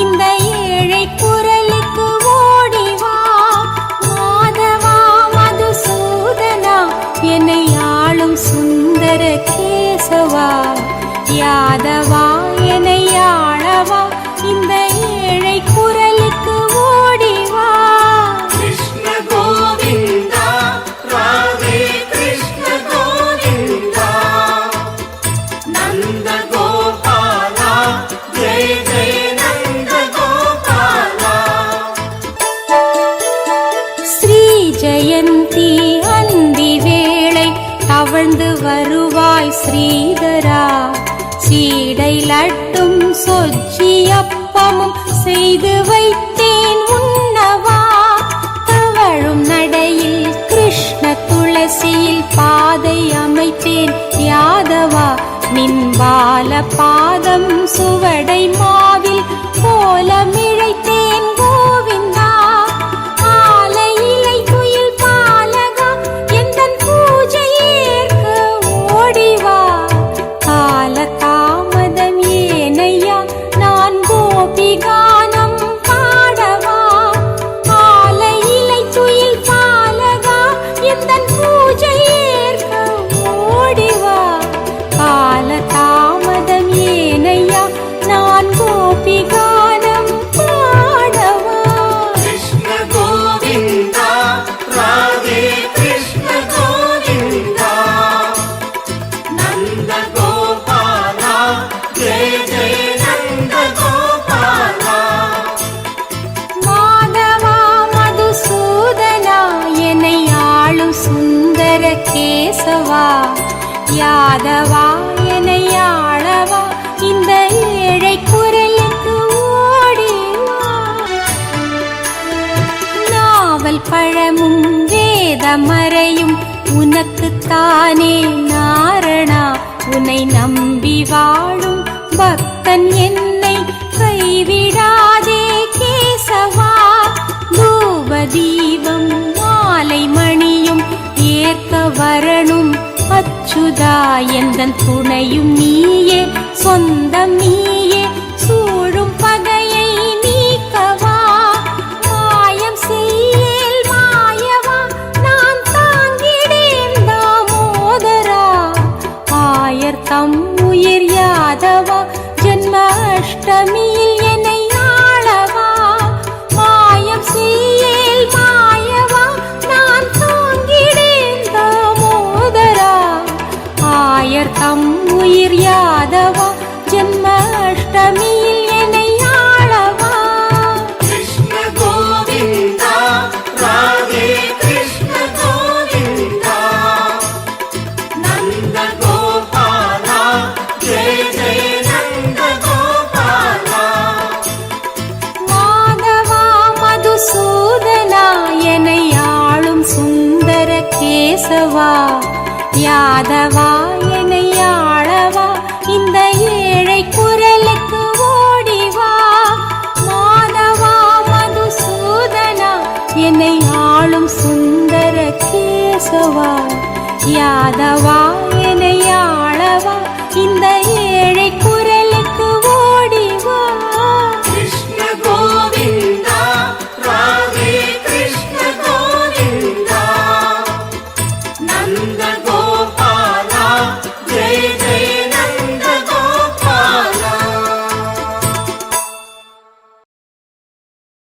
இந்த ஏழை குரலுக்கு ஓடிவா மாதவா மதுசூதனா என்னை ஆளும் சுந்தர கேசவா. யாதவா என்னை ஆளவா. ஸ்ரீதரா. சீடை லட்டும் சொஜ்ஜியப்பமும் செய்து வைத்தேன் உண்ணவா. தவழும் நடையில் கிருஷ்ண துளசியில் பாதை அமைத்தேன். யாதவா நின்பால பாதம் சுவடை மாவில் போல மிழைத்தேன். கேசவா யாதவா? என்னை ஆளவா? இந்த ஏழை குரலுக்கு ஓடி நாவல் பழமும் வேதமறையும் உனக்குத்தானே நாரணா? உன்னை நம்பி வாழும் பக்தன் என்னை அச்சுதா எந்தன் துணையும் நீயே சொந்தம் நீயே சூழும் பகையை நீக்கவா? மாயம் செய்யேல் மாயவா? நான் தாங்கிடேன் தாமோதரா. ஆயர் தம் உயிர் யாதவா? ஜென்ம அஷ்டமியில் கேசவா யாதவா? என்னை ஆளவா? இந்த ஏழை குரலுக்கு ஓடிவா? மாதவா மதுசூதனா என்னை ஆளும் சுந்தர கேசவா? யாதவா